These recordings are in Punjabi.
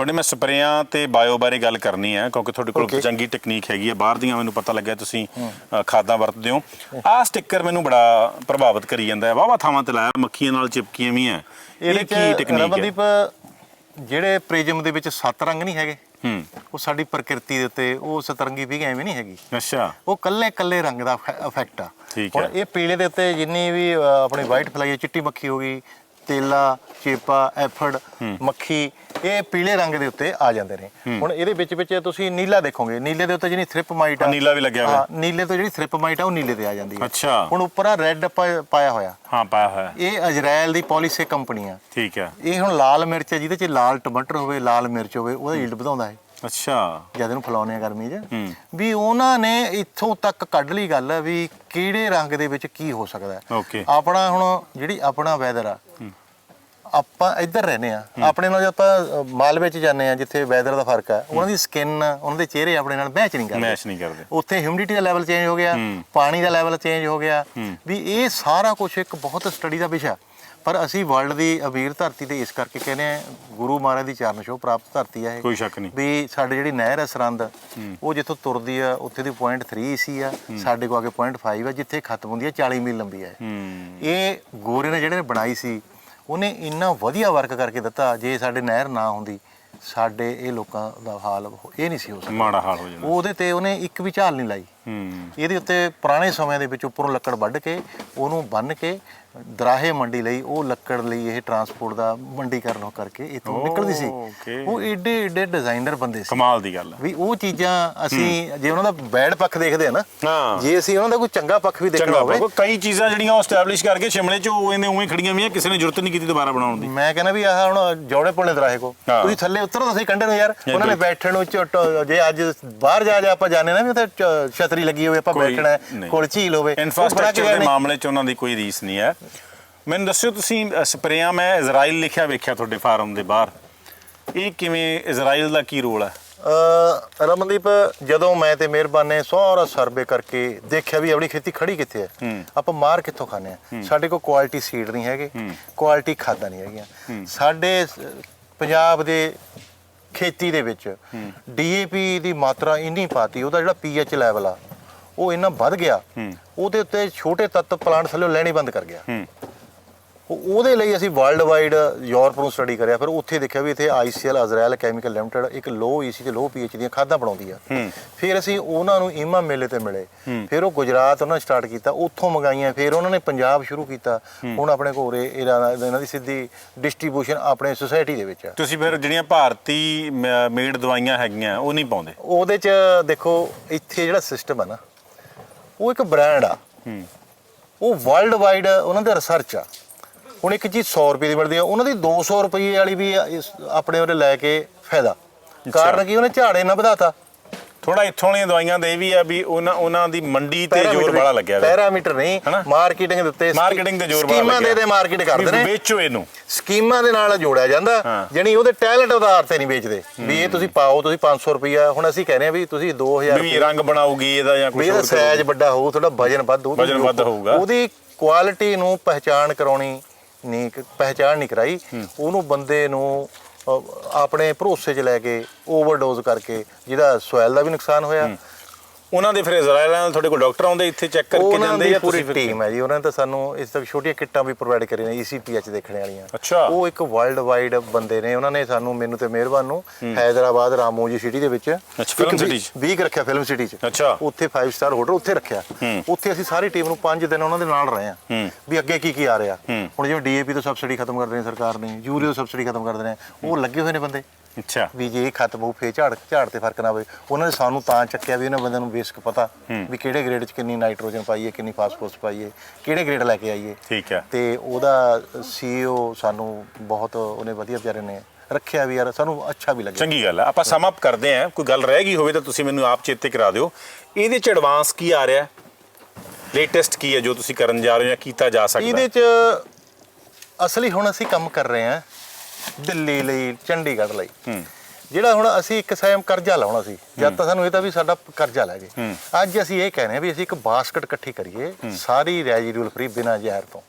ਤੁਹਾਡੇ ਮੈਂ ਸਪਰੇਆਂ ਤੇ ਬਾਇਓ ਬਾਰੇ ਗੱਲ ਕਰਨੀ ਹੈ ਕਿਉਂਕਿ ਤੁਹਾਡੇ ਕੋਲ. ਚੰਗੀ ਟੈਕਨੀਕ ਹੈਗੀ ਹੈ ਬਾਹਰ ਦੀਆਂ ਮੈਨੂੰ ਪਤਾ ਲੱਗਿਆ ਤੁਸੀਂ ਖਾਦਾਂ ਵਰਤਦੇ ਹੋ। ਆਹ ਸਟicker ਮੈਨੂੰ ਬੜਾ ਪ੍ਰਭਾਵਿਤ ਕਰੀ ਜਾਂਦਾ ਹੈ। ਵਾਵਾ ਥਾਵਾਂ ਤੇ ਲਾਇਆ ਮੱਖੀਆਂ ਨਾਲ ਚਿਪਕੀਆਂ ਵੀ ਹੈ। ਇਹ ਕੀ ਟੈਕਨੀਕ ਹੈ? ਰਮਨਦੀਪ ਜਿਹੜੇ ਪ੍ਰਿਜ਼ਮ ਦੇ ਵਿੱਚ ਸੱਤ ਰੰਗ ਨਹੀਂ ਹੈਗੇ ਹੂੰ। ਉਹ ਸਾਡੀ ਪ੍ਰਕਿਰਤੀ ਦੇ ਉੱਤੇ ਉਹ ਸਤਰੰਗੀ ਵੀ ਐਵੇਂ ਨਹੀਂ ਹੈਗੀ। ਅੱਛਾ। ਉਹ ਕੱਲੇ ਕੱਲੇ ਰੰਗ ਦਾ ਇਫੈਕਟ ਆ। ਠੀਕ ਹੁਣ। ਇਹ ਪੀਲੇ ਦੇ ਉੱਤੇ ਜਿੰਨੀ ਵੀ ਆਪਣੀ ਵਾਈਟ ਫਲਾਈ ਚਿੱਟੀ ਮੱਖੀ ਹੋ ਗਈ ਤੇਲਾ ਚੇਪਾ ਐਫੜ ਮੱਖੀ ਇਹ ਪੀਲੇ ਰੰਗ ਦੇ ਉੱਤੇ ਆ ਜਾਂਦੇ ਨੇ। ਹੁਣ ਇਹਦੇ ਵਿੱਚ ਵਿੱਚ ਤੁਸੀਂ ਨੀਲਾ ਦੇਖੋਗੇ। ਨੀਲੇ ਦੇ ਉੱਤੇ ਜਿਹੜੀ ਥ੍ਰਿਪ ਮਾਈਟ ਆ ਨੀਲਾ ਵੀ ਲੱਗਿਆ ਹੋਇਆ। ਹਾਂ, ਨੀਲੇ ਤੋਂ ਜਿਹੜੀ ਥ੍ਰਿਪ ਮਾਈਟ ਆ ਉਹ ਨੀਲੇ ਤੇ ਆ ਜਾਂਦੀ ਹੈ। ਅੱਛਾ। ਹੁਣ ਉੱਪਰ ਆ ਰੈੱਡ ਪਾਇਆ ਹੋਇਆ। ਹਾਂ ਪਾਇਆ ਹੋਇਆ। ਇਹ ਇਜ਼ਰਾਈਲ ਦੀ ਪੋਲੀਸੇ ਕੰਪਨੀ ਆ ਠੀਕ ਹੈ। ਇਹ ਹੁਣ ਲਾਲ ਮਿਰਚ ਹੈ ਜਿਹਦੇ ਚ ਲਾਲ ਟਮਾਟਰ ਹੋਵੇ ਲਾਲ ਮਿਰਚ ਹੋਵੇ ਉਹਦਾ ਈਲਡ ਵਧਾਉਂਦਾ ਹੈ। ਅੱਛਾ। ਜਦ ਇਹਨੂੰ ਫਲਾਉਂਦੇ ਆ ਗਰਮੀ 'ਚ। ਵੀ ਉਹਨਾਂ ਨੇ ਇੱਥੋਂ ਤੱਕ ਕੱਢ ਲਈ ਗੱਲ ਵੀ ਕਿਹੜੇ ਰੰਗ ਦੇ ਵਿੱਚ ਕੀ ਹੋ ਸਕਦਾ ਹੈ। ਆਪਣਾ ਹੁਣ ਜਿਹੜੀ ਆਪਣਾ ਵੈਦਰ ਆ ਆਪਾਂ ਇੱਧਰ ਰਹਿੰਦੇ ਆ ਆਪਣੇ ਨਾਲ ਜੇ ਆਪਾਂ ਮਾਲਵੇ ਚ ਜਾਂਦੇ ਆ ਜਿੱਥੇ ਵੈਦਰ ਦਾ ਫ਼ਰਕ ਆ ਉਹਨਾਂ ਦੀ ਸਕਿਨ ਉਹਨਾਂ ਦੇ ਚਿਹਰੇ ਆਪਣੇ ਨਾਲ ਮੈਚ ਨਹੀਂ ਕਰਦੇ। ਮੈਚ ਨਹੀਂ ਕਰਦੇ। ਉੱਥੇ ਹਿਊਮਿਡਿਟੀ ਦਾ ਲੈਵਲ ਚੇਂਜ ਹੋ ਗਿਆ ਪਾਣੀ ਦਾ ਲੈਵਲ ਚੇਂਜ ਹੋ ਗਿਆ। ਵੀ ਇਹ ਸਾਰਾ ਕੁਝ ਇੱਕ ਬਹੁਤ ਸਟੱਡੀ ਦਾ ਵਿਸ਼ਾ। ਪਰ ਅਸੀਂ ਵਰਲਡ ਦੀ ਅਬੀਰ ਧਰਤੀ ਤੇ ਇਸ ਕਰਕੇ ਕਹਿੰਦੇ ਆ ਗੁਰੂ ਮਹਾਰਾਜ ਦੀ ਚਰਨ ਛੋਹ ਪ੍ਰਾਪਤ ਧਰਤੀ ਆ ਇਹ। ਕੋਈ ਸ਼ੱਕ ਨਹੀਂ। ਵੀ ਸਾਡੇ ਜਿਹੜੀ ਨਹਿਰ ਹੈ ਸਰੰਦ ਉਹ ਜਿੱਥੋਂ ਤੁਰਦੀ ਆ ਉੱਥੇ ਦੀ 0.3 ਸੀ ਆ ਸਾਡੇ ਕੋ ਅੱਗੇ 0.5 ਆ ਜਿੱਥੇ ਖਤਮ ਹੁੰਦੀ ਆ 40 ਮੀਲ ਲੰਬੀ ਹੂੰ। ਇਹ ਗੋਰੇ ਨੇ ਜਿਹੜੇ ਨੇ ਬਣਾਈ ਸੀ ਉਹਨੇ ਇੰਨਾ ਵਧੀਆ ਵਰਕ ਕਰਕੇ ਦਿੱਤਾ ਜੇ ਸਾਡੇ ਨਹਿਰ ਨਾ ਹੁੰਦੀ ਸਾਡੇ ਇਹ ਲੋਕਾਂ ਦਾ ਹਾਲ ਇਹ ਨਹੀਂ ਸੀ ਹੋ ਸਕਦਾ। ਮਾੜਾ ਹਾਲ ਹੋ ਜਾਣਾ ਉਹਦੇ ਤੇ ਉਹਨੇ ਇੱਕ ਵੀ ਝਾਲ ਨਹੀਂ ਲਾਈ। ਹੂੰ। ਇਹਦੇ ਉੱਤੇ ਪੁਰਾਣੇ ਸਮਿਆਂ ਦੇ ਵਿੱਚ ਉੱਪਰੋਂ ਲੱਕੜ ਵੱਢ ਕੇ ਉਹਨੂੰ ਬੰਨ ਕੇ ਦਰਾਹੇ ਮੰਡੀ ਲਈ ਉਹ ਲੱਕੜ ਲਈ ਇਹ ਟਰਾਂਸਪੋਰਟ ਦਾ ਮੰਡੀਕਰਨ ਉਹ ਕਰਕੇ ਇੱਥੋਂ ਨਿਕਲਦੀ ਸੀ। ਉਹ ਏਡੇ ਏਡੇ ਡਿਜ਼ਾਈਨਰ ਬੰਦੇ ਸੀ ਕਮਾਲ ਦੀ ਗੱਲ ਹੈ ਵੀ ਉਹ ਚੀਜ਼ਾਂ ਅਸੀਂ ਜੇ ਉਹਨਾਂ ਦਾ ਬੈਡ ਪੱਖ ਦੇਖਦੇ ਆ ਨਾ ਹਾਂ। ਜੇ ਅਸੀਂ ਉਹਨਾਂ ਦਾ ਕੋਈ ਚੰਗਾ ਪੱਖ ਵੀ ਦੇਖਣਾ ਚੰਗਾ ਹੋਵੇ ਕਈ ਚੀਜ਼ਾਂ ਜਿਹੜੀਆਂ ਉਹ ਸਟੈਬਲਿਸ਼ ਕਰਕੇ ਸ਼ਿਮਲੇ 'ਚ ਉਹ ਇਹਨੇ ਉਵੇਂ ਖੜੀਆਂ ਵੀਆਂ ਕਿਸੇ ਨੇ ਜ਼ਰੂਰਤ ਨਹੀਂ ਕੀਤੀ ਦੁਬਾਰਾ ਬਣਾਉਣ ਦੀ ਮੈਂ ਕਹਿੰਦਾ ਵੀ ਆਹ ਹੁਣ ਜੋੜੇ ਪੁੱਲੇ ਦਰਾਹੇ ਕੋ ਹਾਂ। ਤੁਸੀਂ ਥੱਲੇ ਉਤਰੋ ਤਾਂ ਸਹੀ ਕੰਡੇ ਨੂੰ ਯਾਰ ਉਹਨਾਂ ਨੇ। ਬੈਠਣ ਨੂੰ ਝੁੱਟ ਜੇ ਅੱਜ ਬਾਹਰ ਜਾ ਜਾ ਆਪਾਂ ਜਾਣੇ ਨਾ ਵੀ ਉੱਥੇ ਛਤਰੀ ਲੱਗੀ ਹੋਵੇ ਆਪਾਂ ਬੈਠਣਾ ਹੈ। ਕੋਲ ਝੀਲ ਹੋਵੇ ਇਨਫਰਾਸਟ੍ਰਕਚਰ ਦੇ। ਮਾਮਲੇ 'ਚ ਉਹਨਾਂ ਦੀ ਕੋਈ ਰੀਸ ਨਹੀਂ ਹੈ ਮੈਨੂੰ ਦੱਸਿਓ ਤੁਸੀਂ ਅ, ਸਪਰੇਆਂ ਮੈਂ ਇਜ਼ਰਾਈਲ ਲਿਖਿਆ ਵੇਖਿਆ ਤੁਹਾਡੇ ਫਾਰਮ ਦੇ ਬਾਹਰ। ਇਹ ਕਿਵੇਂ ਇਜ਼ਰਾਈਲ ਦਾ ਕੀ ਰੋਲ ਹੈ ਅ ਰਮਨਦੀਪ ਜਦੋਂ ਮੈਂ ਤੇ ਮਿਹਰਬਾਨ ਨੇ ਸਾਰਾ ਸਰਵੇ ਕਰਕੇ ਦੇਖਿਆ ਵੀ ਆਪਣੀ ਖੇਤੀ ਖੜੀ ਕਿੱਥੇ ਹੈ। ਆਪਾਂ ਮਾਰ ਕਿੱਥੋਂ ਖਾਣੇ ਆ? ਸਾਡੇ ਕੋਲ ਕੁਆਲਿਟੀ ਸੀਡ ਨਹੀਂ ਹੈਗੇ ਕੁਆਲਿਟੀ ਖਾਦਾਂ ਨਹੀਂ ਹੈਗੀਆਂ। ਸਾਡੇ ਸ- ਪੰਜਾਬ ਦੇ ਖੇਤੀ ਦੇ ਵਿੱਚ ਡੀਏਪੀ ਦੀ ਮਾਤਰਾ ਇੰਨੀ ਪਾਤੀ ਉਹਦਾ ਜਿਹੜਾ ਪੀਐਚ ਲੈਵਲ ਆ ਉਹ ਇੰਨਾ ਵੱਧ ਗਿਆ। ਉਹਦੇ ਉੱਤੇ ਛੋਟੇ ਤੱਤ ਪਲਾਂਟ ਥੱਲੇ ਲੈਣੇ ਬੰਦ ਕਰ ਗਿਆ। ਉਹ- ਉਹਦੇ ਲਈ ਅਸੀਂ ਵਰਲਡ ਵਾਈਡ ਯੂਰਪ ਨੂੰ ਸਟੱਡੀ ਕਰਿਆ। ਫਿਰ ਉੱਥੇ ਦੇਖਿਆ ਵੀ ਇੱਥੇ ਆਈਸੀਐਲ ਇਜ਼ਰਾਈਲ ਕੈਮੀਕਲ ਲਿਮਟਿਡ ਇੱਕ ਲੋ ਈਸੀ ਤੇ ਲੋ ਪੀਐਚ ਦੀਆਂ ਖਾਦਾਂ ਬਣਾਉਂਦੀ ਆ। ਫਿਰ ਅਸੀਂ ਉਹਨਾਂ ਨੂੰ ਈਮਾ ਮੇਲੇ ਤੇ ਮਿਲੇ। ਫਿਰ ਉਹ ਗੁਜਰਾਤ ਉਹਨਾਂ ਸਟਾਰਟ ਕੀਤਾ ਉੱਥੋਂ ਮੰਗਾਈਆਂ। ਫਿਰ ਉਹਨਾਂ ਨੇ ਪੰਜਾਬ ਸ਼ੁਰੂ ਕੀਤਾ। ਹੁਣ ਆਪਣੇ ਕੋਲੇ ਇਹਨਾਂ ਇਹਨਾਂ ਦੀ ਸਿੱਧੀ ਡਿਸਟ੍ਰੀਬਿਊਸ਼ਨ ਆਪਣੇ ਸੁਸਾਇਟੀ ਦੇ ਵਿੱਚ ਆ। ਤੁਸੀਂ ਫਿਰ ਜਿਹੜੀਆਂ ਭਾਰਤੀ ਮੇਡ ਦਵਾਈਆਂ ਹੈਗੀਆਂ ਉਹ ਨਹੀਂ ਪਾਉਂਦੇ? ਉਹਦੇ ਚ ਦੇਖੋ ਇੱਥੇ ਜਿਹੜਾ ਸਿਸਟਮ ਆ ਨਾ ਉਹ ਇੱਕ ਬ੍ਰਾਂਡ ਆ। ਉਹ ਵਰਲਡ ਵਾਈਡ ਉਹਨਾਂ ਦਾ ਰਿਸਰਚ ਆ। ਹੁਣ ਇੱਕ ਚੀਜ਼ 100 ਰੁਪਏ ਦੀ ਮਿਲਦੀ ਆ ਉਹਨਾਂ ਦੀ 200 ਰੁਪਏ ਵਾਲੀ ਵੀ ਇਸ ਆਪਣੇ ਉਹਦੇ ਲੈ ਕੇ ਫਾਇਦਾ। ਕਾਰਨ ਕੀ ਉਹਨੇ ਝਾੜੇ ਨਾ ਵਧਾਤਾ। ਥੋੜਾ ਇੱਥੋਂ ਵਾਲੀਆਂ ਦਵਾਈਆਂ ਦੇ ਵੀ ਆ ਵੀ ਉਹਨਾਂ ਉਹਨਾਂ ਦੀ ਮੰਡੀ ਤੇ ਜ਼ੋਰ ਬੜਾ ਲੱਗਿਆ ਹੋਇਆ ਪੈਰਾਮੀਟਰ ਨਹੀਂ ਹਨਾ? ਮਾਰਕੀਟਿੰਗ ਦੇ ਉੱਤੇ ਮਾਰਕੀਟਿੰਗ ਤੇ ਜ਼ੋਰ ਬੜਾ ਲੱਗਿਆ ਸਕੀਮਾਂ ਦੇ ਦੇ ਮਾਰਕੀਟ ਕਰਦੇ ਵੀ ਨੇ। ਵੇਚੋ ਇਹਨੂੰ। ਸਕੀਮਾਂ ਦੇ ਨਾਲ ਜੋੜਿਆ ਜਾਂਦਾ ਹਾਂ। ਜਣੀ ਉਹਦੇ ਟੈਲੈਂਟ ਆਧਾਰ ਤੇ ਨਹੀਂ ਵੇਚਦੇ। ਵੀ ਇਹ ਤੁਸੀਂ ਪਾਓ ਤੁਸੀਂ 500 ਰੁਪਇਆ ਹੁਣ ਅਸੀਂ ਕਹਿੰਦੇ ਆ ਵੀ ਤੁਸੀਂ 2000 ਵੀ ਰੰਗ ਬਣਾਊਗੀ ਇਹਦਾ ਜਾਂ ਵੀ ਕੁਝ ਇਹਦਾ ਹੋਰ ਸਾਈਜ਼ ਵੱਡਾ ਹੋਊ ਤੁਹਾਡਾ ਵਜਨ ਵੱਧ ਹੋਊ ਵਜ਼ਨ ਵੱਧ ਹੋਊਗਾ। ਉਹਦੀ ਕੁਆਲਿਟੀ ਨੂੰ ਪਹਿਚਾਣ ਕਰਾਉਣੀ ਨਹੀਂ ਪਹਿਚਾਣ ਨਹੀਂ ਕਰਾਈ। ਉਹਨੂੰ ਬੰਦੇ ਨੂੰ ਆਪਣੇ ਭਰੋਸੇ 'ਚ ਲੈ ਕੇ ਓਵਰਡੋਜ਼ ਕਰਕੇ ਜਿਹਦਾ ਸੋਇਲ ਦਾ ਵੀ ਨੁਕਸਾਨ ਹੋਇਆ। ਉਹਨਾਂ ਦੇ ਫਿਰ ਇਜ਼ਰਾਈਲ ਨਾਲ ਤੁਹਾਡੇ ਕੋਲ ਡਾਕਟਰ ਆਉਂਦੇ ਇੱਥੇ ਚੈੱਕ ਕਰਕੇ ਜਾਂਦੇ ਜਾਂ ਪੂਰੀ ਟੀਮ ਹੈ ਜੀ ਉਹਨਾਂ ਨੇ ਤਾਂ ਸਾਨੂੰ ਇਸ ਤੱਕ ਛੋਟੀਆਂ ਕਿੱਟਾਂ ਵੀ ਪ੍ਰੋਵਾਈਡ ਕਰੀਆਂ ਨੇ ਈਸੀਪੀਐਚ ਦੇਖਣੇ ਵਾਲੀਆਂ। ਅੱਛਾ। ਉਹ ਇੱਕ ਵਰਲਡ ਵਾਈਡ ਬੰਦੇ ਨੇ ਉਹਨਾਂ ਨੇ ਸਾਨੂੰ ਮੈਨੂੰ ਤੇ ਮਿਹਰਬਾਨ ਨੂੰ ਹੈਦਰਾਬਾਦ ਰਾਮੋਜੀ ਸਿਟੀ ਦੇ ਵਿੱਚ city 'ਚ। ਵੀਕ ਰੱਖਿਆ ਫਿਲਮ ਸਿਟੀ 'ਚ। ਅੱਛਾ। ਉੱਥੇ 5 ਸਟਾਰ ਹੋਟਲ ਉੱਥੇ ਰੱਖਿਆ। ਉੱਥੇ ਅਸੀਂ ਸਾਰੀ ਟੀਮ ਨੂੰ 5 ਦਿਨ ਉਹਨਾਂ ਦੇ ਨਾਲ ਰਹੇ ਆ ਵੀ ਅੱਗੇ ਕੀ ਕੀ ਆ ਰਿਹਾ। ਹੁਣ ਜਿਵੇਂ ਡੀਏਪੀ ਤੋਂ ਸਬਸਿਡੀ ਖਤਮ ਕਰ ਦੇਣੀ ਸਰਕਾਰ ਨੇ ਯੂਰੀਆ ਤੋਂ ਸਬਸਿਡੀ ਖਤਮ ਕਰ ਦੇਣੀ ਉਹ ਲੱਗੇ ਹੋਏ ਨੇ ਬੰਦੇ। ਅੱਛਾ। ਵੀ ਜੇ ਇਹ ਖਤਮ ਹੋਊ ਫੇਰ ਝਾੜ ਝਾੜ ਤੇ ਫ਼ਰਕ ਨਾ ਹੋਵੇ ਉਹਨਾਂ ਨੇ ਸਾਨੂੰ ਤਾਂ ਚੱਕਿਆ ਵੀ ਉਹਨਾਂ ਬੰਦਿਆਂ ਨੂੰ ਬੇਸਿਕ ਪਤਾ ਵੀ ਕਿਹੜੇ ਗ੍ਰੇਡ 'ਚ ਕਿੰਨੀ ਨਾਈਟ੍ਰੋਜਨ ਪਾਈਏ ਕਿੰਨੀ ਫਾਸਫੋਰਸ ਪਾਈਏ ਕਿਹੜੇ ਗ੍ਰੇਡ ਲੈ ਕੇ ਆਈਏ। ਠੀਕ ਹੈ। ਤੇ ਉਹਦਾ ਸੀਈਓ ਸਾਨੂੰ ਬਹੁਤ ਉਹਨੇ ਵਧੀਆ ਵਿਚਾਰੇ ਨੇ ਰੱਖਿਆ ਵੀ ਯਾਰ ਸਾਨੂੰ ਅੱਛਾ ਵੀ ਲੱਗਿਆ। ਚੰਗੀ ਗੱਲ ਹੈ। ਆਪਾਂ ਸਮ ਅਪ ਕਰਦੇ ਹਾਂ। ਕੋਈ ਗੱਲ ਰਹਿ ਗਈ ਹੋਵੇ ਤਾਂ ਤੁਸੀਂ ਮੈਨੂੰ ਆਪ ਚੇਤੇ ਕਰਾ ਦਿਓ। ਇਹਦੇ ਚ ਐਡਵਾਂਸ ਕੀ ਆ ਰਿਹਾ? ਲੇਟੈਸਟ ਕੀ ਹੈ ਜੋ ਤੁਸੀਂ ਕਰਨ ਜਾ ਰਹੇ ਹੋ ਜਾਂ ਕੀਤਾ ਜਾ ਸਕਦਾ? ਇਹਦੇ 'ਚ ਅਸਲੀ ਹੁਣ ਅਸੀਂ ਕੰਮ ਕਰ ਰਹੇ ਹਾਂ। ਦਿੱਲੀ ਲਈ ਚੰਡੀਗੜ੍ਹ ਲਈ। ਜਿਹੜਾ ਹੁਣ ਅਸੀਂ ਇੱਕ ਸੈਮ ਕਰਜ਼ਾ ਲਾਉਣਾ ਸੀ ਜਦ ਤਾਂ ਸਾਨੂੰ ਇਹ ਤਾਂ ਵੀ ਸਾਡਾ ਕਰਜ਼ਾ ਲੈ ਗਏ। ਅੱਜ ਅਸੀਂ ਇਹ ਕਹਿੰਦੇ ਹਾਂ ਵੀ ਅਸੀਂ ਇੱਕ ਬਾਸਕਟ ਇਕੱਠੀ ਕਰੀਏ ਸਾਰੀ ਰੈਜੀਡਿਊਲ ਫ੍ਰੀ ਬਿਨਾਂ ਜ਼ਹਿਰ ਤੋਂ।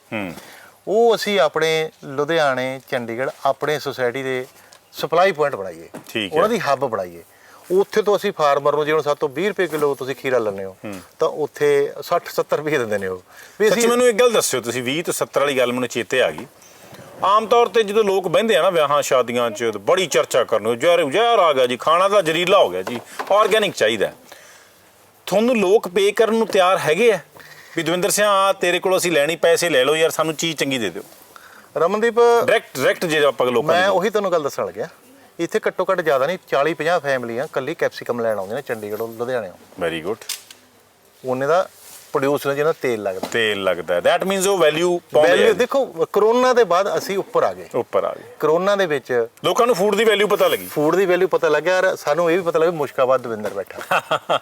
ਉਹ ਅਸੀਂ ਆਪਣੇ ਲੁਧਿਆਣੇ ਚੰਡੀਗੜ੍ਹ ਆਪਣੇ ਸੁਸਾਇਟੀ ਦੇ ਸਪਲਾਈ ਪੁਆਇੰਟ ਬਣਾਈਏ। ਉਹਨਾਂ ਦੀ ਹੱਬ ਬਣਾਈਏ। ਉੱਥੇ ਤੋਂ ਅਸੀਂ ਫਾਰਮਰ ਨੂੰ ਜਿਵੇਂ ਸਾਤੋਂ 20 ਰੁਪਏ ਕਿਲੋ ਤੁਸੀਂ ਖੀਰਾ ਲੈਂਦੇ ਹੋ ਤਾਂ ਉੱਥੇ 60 70 ਰੁਪਏ ਦਿੰਦੇ ਨੇ ਉਹ। ਵੀ ਸੱਚ ਮੈਨੂੰ ਇੱਕ ਗੱਲ ਦੱਸਿਓ ਤੁਸੀਂ 20 ਤੋਂ 70 ਵਾਲੀ ਗੱਲ ਮੈਨੂੰ ਚੇਤੇ ਆ ਗਈ। ਆਮ ਤੌਰ ਤੇ ਜਦੋਂ ਲੋਕ ਬਹਿੰਦੇ ਆ ਨਾ ਵਿਆਹਾਂ ਸ਼ਾਦੀਆਂ 'ਚ ਬੜੀ ਚਰਚਾ ਕਰਨ ਜ਼ਹਿਰ ਜ਼ਹਿਰ ਆ ਗਿਆ ਜੀ ਖਾਣਾ ਤਾਂ ਜ਼ਰੀਲਾ ਹੋ ਗਿਆ ਜੀ ਆਰਗੈਨਿਕ ਚਾਹੀਦਾ। ਤੁਹਾਨੂੰ ਲੋਕ ਪੇ ਕਰਨ ਨੂੰ ਤਿਆਰ ਹੈਗੇ ਆ? ਵੀ ਦਵਿੰਦਰ ਸਿੰਘ ਆ ਤੇਰੇ ਕੋਲ ਅਸੀਂ ਲੈਣੀ ਪੈਸੇ ਲੈ ਲਓ ਯਾਰ ਸਾਨੂੰ ਚੀਜ਼ ਚੰਗੀ ਦੇ ਦਿਓ। ਰਮਨਦੀਪ ਡਾਇਰੈਕਟ ਡਾਇਰੈਕਟ ਜੇ ਆਪਾਂ ਲੋਕਾਂ ਮੈਂ ਉਹੀ ਤੁਹਾਨੂੰ ਗੱਲ ਦੱਸਣ ਲੱਗਿਆ। ਇੱਥੇ ਘੱਟੋ ਘੱਟ ਜ਼ਿਆਦਾ ਨਹੀਂ 40 50 ਫੈਮਲੀਆਂ ਕੱਲੀ ਕੈਪਸਿਕਮ ਲੈਣ ਆਉਂਦੀਆਂ ਨੇ ਚੰਡੀਗੜ੍ਹੋਂ ਲੁਧਿਆਣਿਓਂ ਵੈਰੀ ਗੁੱਡ ਉਹਨੇ ਦਾ ਪ੍ਰੋਡਿਊਸ ਨੇ ਜਿਹਨਾਂ ਤੇਲ ਲੱਗਦਾ। ਤੇਲ ਲੱਗਦਾ ਦੈਟ ਮੀਨਸ ਉਹ ਵੈਲਿਊ ਵੈਲਿਊ ਦੇਖੋ ਕਰੋਨਾ ਦੇ ਬਾਅਦ ਅਸੀਂ ਉੱਪਰ ਆ ਗਏ। ਉੱਪਰ ਆ ਗਏ। ਕਰੋਨਾ ਦੇ ਵਿੱਚ ਲੋਕਾਂ ਨੂੰ ਫੂਡ ਦੀ ਵੈਲਿਊ ਪਤਾ ਲੱਗੀ। ਫੂਡ ਦੀ ਵੈਲਿਊ ਪਤਾ ਲੱਗਿਆ ਔਰ ਸਾਨੂੰ ਇਹ ਵੀ ਪਤਾ ਲੱਗਾ ਮੁਸ਼ਕਾਬਾਦ ਦਵਿੰਦਰ ਬੈਠਾ।